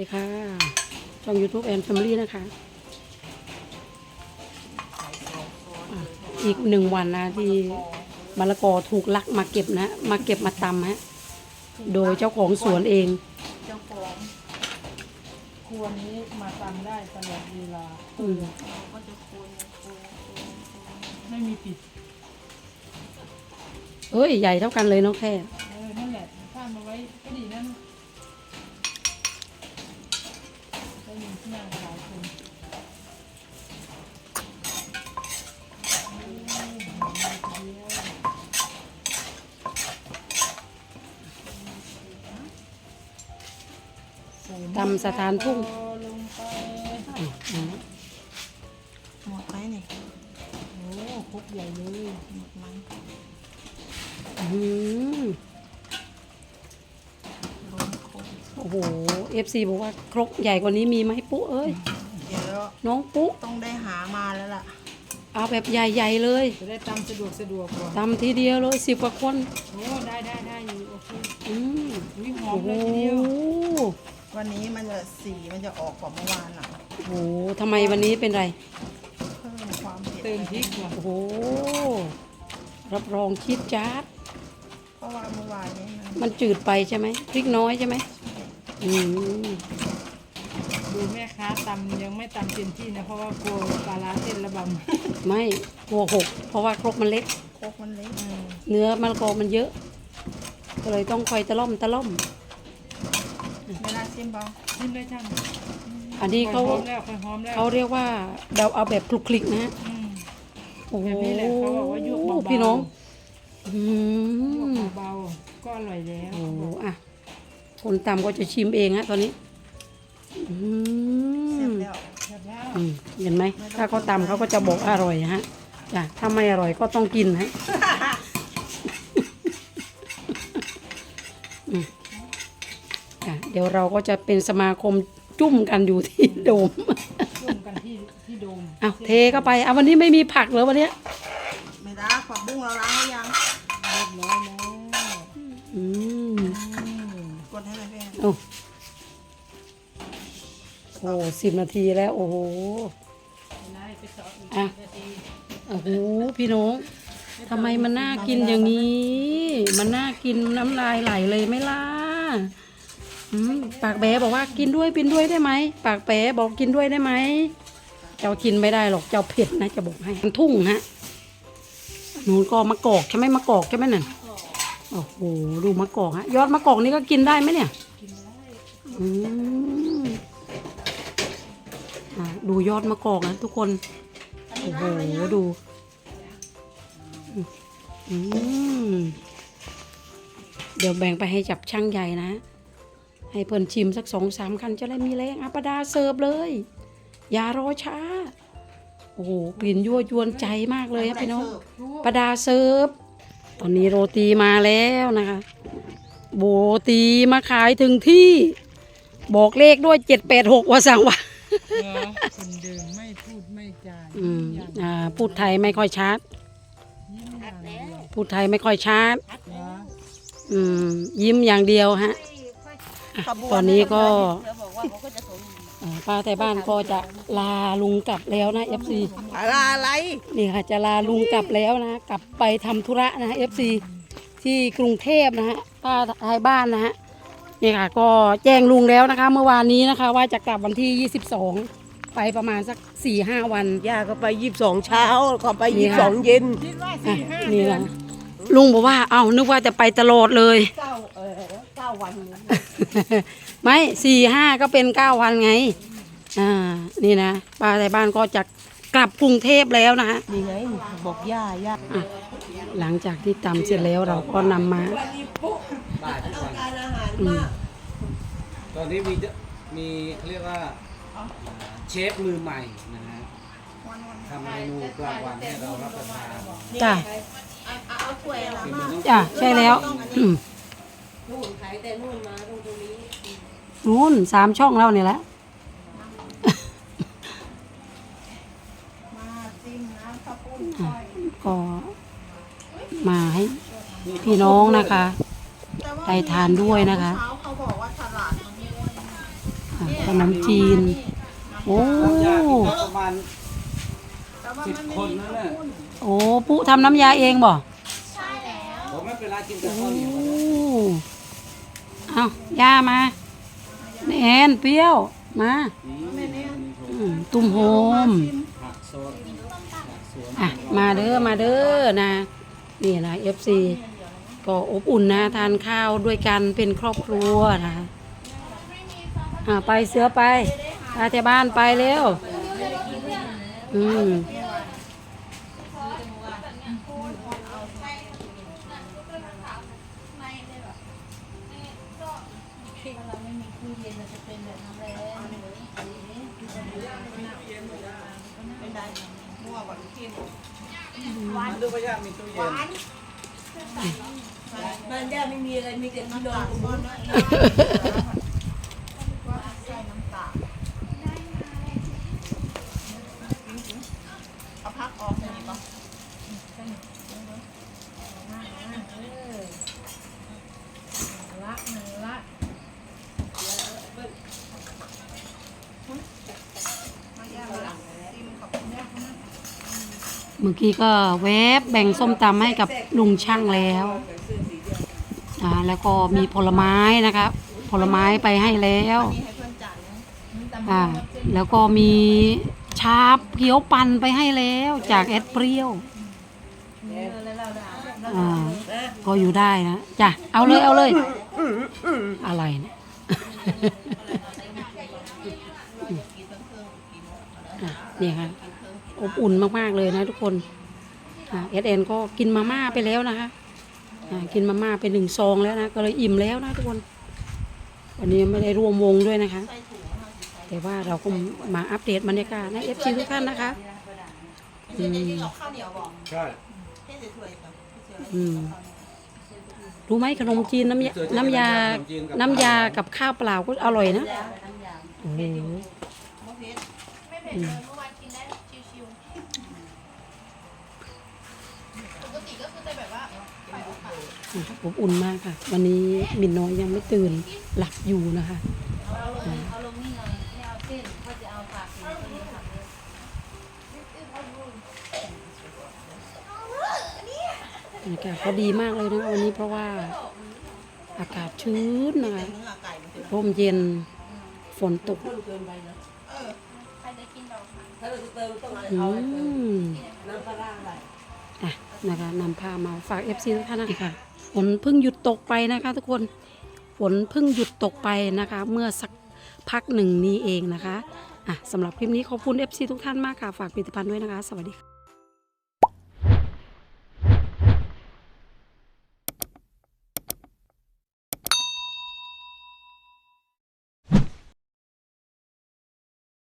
ดีค่ะ ช่อง YouTube and Family นะคะอะอีกหนึ่งวันนะที่มะละกอถูกลักมาเก็บนะ มาเก็บมาตำฮะ โดยเจ้าของสวนเอง เจ้าของครัวนี้มาทำได้ตลอดเวลาอืมก็จะควรควรไม่มีปิด เอ้ย ใหญ่เท่ากันเลยน้องแค่ เออ นั่นแหละข้ามมาไว้ก็ดีนั่นก็มีที่นั่งหลายคนใส่ ตำสถานทุ่งลงไปอะอะหมดไหมนี่โอ้ครบใหญ่เลยหมดไหมอืมรวมครบโอ้โห FC บอกว่าครกใหญ่กว่านี้มีไหมปุ๊เอ้ย เดี๋ยวน้องปุ๊ต้องได้หามาแล้วล่ะ เอาแบบใหญ่ๆเลยจะได้ตำสะดวกสะดวกกว่าตำทีเดียวเลยสิบกว่าคน โอ้ได้ได้ได้อยู่โอเคอืม อุ้ยหอโอ้มโหเลยทีเดียว วันนี้มันจะสีมันจะออกกว่าเมื่อวานหน่อยโอ้โหทำไมวันนี้เป็นไร เพิ่มความเผ็ดเติมพริกว่ะโอ้โห รับรองชิดจ๊าดเพราะว่าเมื่อวานนี้มันมันจืดไปใช่ไหมพริกน้อยใช่ไหมอืมดูแม่ค้าตำยังไม่ตำเต็มที่นะ เพราะว่ากลัวปลาร้าเส้นระบำไม่กลัวหก เพราะว่าครกมันเล็ก โคกมันเล็กอืมเนื้อมะละกอมันเยอะ ก็เลยต้องคอยตะล่อมตะล่อม เวลาชิมเบาชิมเลยช่างอันนี้เขาหอมแล้วค่อยหอมแล้วเขาเรียกว่าเราเอาแบบคลุกคลิกนะฮะอืมโอ้โหแบบนี้แหละเขาบอกว่ายุบเบาๆพี่น้องอืมเบาๆก็อร่อยแล้วโอ้โหอะคนตำก็จะชิมเองฮะตอนนี้อืเสร็จมแล้วเสร็จแล้วอืมเห็นไหมถ้าเขาตำเขาก็จะบอกอร่อยฮะจ้ะถ้าไม่อร่อยก็ต้องกินฮะอืมจ้ะ เดี๋ยวเราก็จะเป็นสมาคมจุ่มกันอยู่ที่โดมร่วมกันที่ที่โดมเอาเทเข้าไปเอาวันนี้ไม่มีผักเหรอวันเนี้ยไม่ได้ผักบุ้งเราล้างหรือยังเรียบร้อยแล้วอืมอืมกดให้หน่อยพี่โอ้โหสิบนาทีแล้ว โอ้โหไล่ไปต่ออีกอะนาทีโอ้โหพี่น้องทำไมมันน่ากินอย่างนี้ มันน่ากินน้ำลายไหลเลยไหม่ล่ะ อืมปากแบบอกว่ากินด้วยกินด้วยได้ไหมปากแบบอกกินด้วยได้ไหมเจ้ากินไม่ได้หรอกเจ้าเผ็ดนะจะบอกให้มันทุ่งฮะหนูก็มะกอกใช่ไหมมะกอกใช่ไหมนั่นโอ้โหดูมะกอกฮะยอดมะกอกนี่ก็กินได้ไหมเนี่ยอืมอะดูยอดมะกอกนะทุกคนโอ้โหดูอืมเดี๋ยวแบ่งไปให้จับช่างใหญ่นะ ให้เพิ่นชิมสักสองสามคันจะได้มีแรงอะประดาเสิร์ฟเลย อย่ารอช้า โอ้โหกลิ่นยั่วยวนใจมากเลยครับพี่น้องประดาเสิร์ฟตอนนี้โรตีมาแล้วนะคะ โบตีมาขายถึงที่ บอกเลขด้วยเจ็ดแปดหกว่าสั่งว่าเหรอคนเดิมไม่พูดไม่จาอืมอย่างอ่าพูดไทยไม่ค่อยชัดยิ้มอย่างเดียวพูดไทยไม่ค่อยชัดเหรออืมยิ้มอย่างเดียวฮะอะ ตอนนี้ก็เอ่อป้าแต่บ้านก็จะลาลุงกลับแล้วนะ FC อะไรอะไรนี่ค่ะจะลาลุงกลับแล้วนะ กลับไปทำธุระนะ FC ที่กรุงเทพนะฮะป้าทายบ้านนะฮะนี่ค่ะ ก็แจ้งลุงแล้วนะคะ เมื่อวานนี้นะคะ ว่าจะกลับวันที่ 22 ไปประมาณสัก 4-5 วัน ย่าก็ไปยี่สิบสองเช้าก็ไปนี่ยี่สิบค่ะสองเย็นคิดว่าอะสี่ห้านี่เดือนะนลุงบอกว่า เอ้านึกว่าจะไปตลอดเลย เก้าเออเก้าวัน ไม่สี่ห้าก็เป็นเก้าวันไง อ่า นี่นะป้าในบ้านก็จะกลับกรุงเทพแล้วนะฮะ นี่ไงบอกย่าย่าอะหลังจากที่ตำเสร็จแล้วเราก็นำมาบ่ายทุกวันการอาหารอืมมากตอนนี้มีเยอะมีเขาเรียกว่าเชฟมือใหม่นะฮะทำเมนูกลางวันให้เรารับประทานจ้ะเอาเอาถ้วยอะไรฝีมือน้องจ้ะใช่แล้วอืมนู่นขายแต่นู่นมาตรงตรง นี้นู่นสามช่องเราเนี่ยแหละมาจิ้มน้ำข้าวปุ้นค่อยก็มาให้พี่น้องนะคะแต่ว่าไปทานด้วยนะคะเช้าเขาบอกว่าตลาดมันไม่ได้อะนมจีน โอ้ญาติกินกันประมาณสิบคนนั่นแหละโอ้ปุ๊ทำน้ำยาเองบ่ผมไม่เป็นไรกินแต่โอ้ข้าวเหนียวเอาย่ามา แอนเปรี้ยว มาอืมตุ้มโฮมอะมาเด้อมาเด้อนะนี่นะ FC ก็อบอุ่นนะ ทานข้าวด้วยกันเป็นครอบครัวนะอะไปเสือไปไปที่บ้านไปเร็วอืม มานดูพยามีตู้เย็นบ้านย่าไม่มีอะไรมีแต่ที่นอนของเอาพักออกหน่อยป่ะ ละหนึ่งละ เมื่อกี้ก็แวบแบ่งส้มตำให้กับลุงช่างแล้วอ่าแล้วก็มีผลไม้นะครับ ผลไม้ไปให้แล้วอ่าแล้วก็มีชาบเกี๊ยวปันไปให้แล้วจากแอดเปรี้ยวอ่าก็อยู่ได้นะจ้ะเอาเลยเอาเลยอะไรเนี่ยนี่ค่ะ อบอุ่นมากๆเลยนะทุกคนเอสเอ็นก็กินมาม่าไปแล้วนะคะอ่ากินมาม่าไปหนึ่งซองแล้วนะ ก็เลยอิ่มแล้วนะทุกคน วันนี้ไม่ได้ร่วมวงด้วยนะคะ แต่ว่าเราก็มาอัปเดตบรรยากาศนะเอฟซีทุกท่านนะคะอืมเอาข้าวเหนียวบอกใช่เท่สวยๆครับสวยอืมรู้ไหมขนมจีนน้ำยาน้ำยา น้ำยากับข้าวเปล่าก็อร่อยนะโอ้โห นะครับอบอุ่นมากค่ะ วันนี้มินน้อยยังไม่ตื่นหลับอยู่นะคะอ่าบรรยากาศเขาดีมากเลยนะวันนี้เพราะว่าอากาศชื้นนะคะเนื้อไก่มันจะร่มเย็นฝนตกอืมอะนะคะนำพามาฝาก FC ทุกท่านนะคะ ฝนเพิ่งหยุดตกไปนะคะ ทุกคนฝนเพิ่งหยุดตกไปนะคะ เมื่อสักพักหนึ่งนี้เองนะคะอะสำหรับคลิปนี้ขอบคุณ FC ทุกท่านมากค่ะ ฝากผลิตภัณฑ์ด้วยนะคะ สวัสดีค่ะ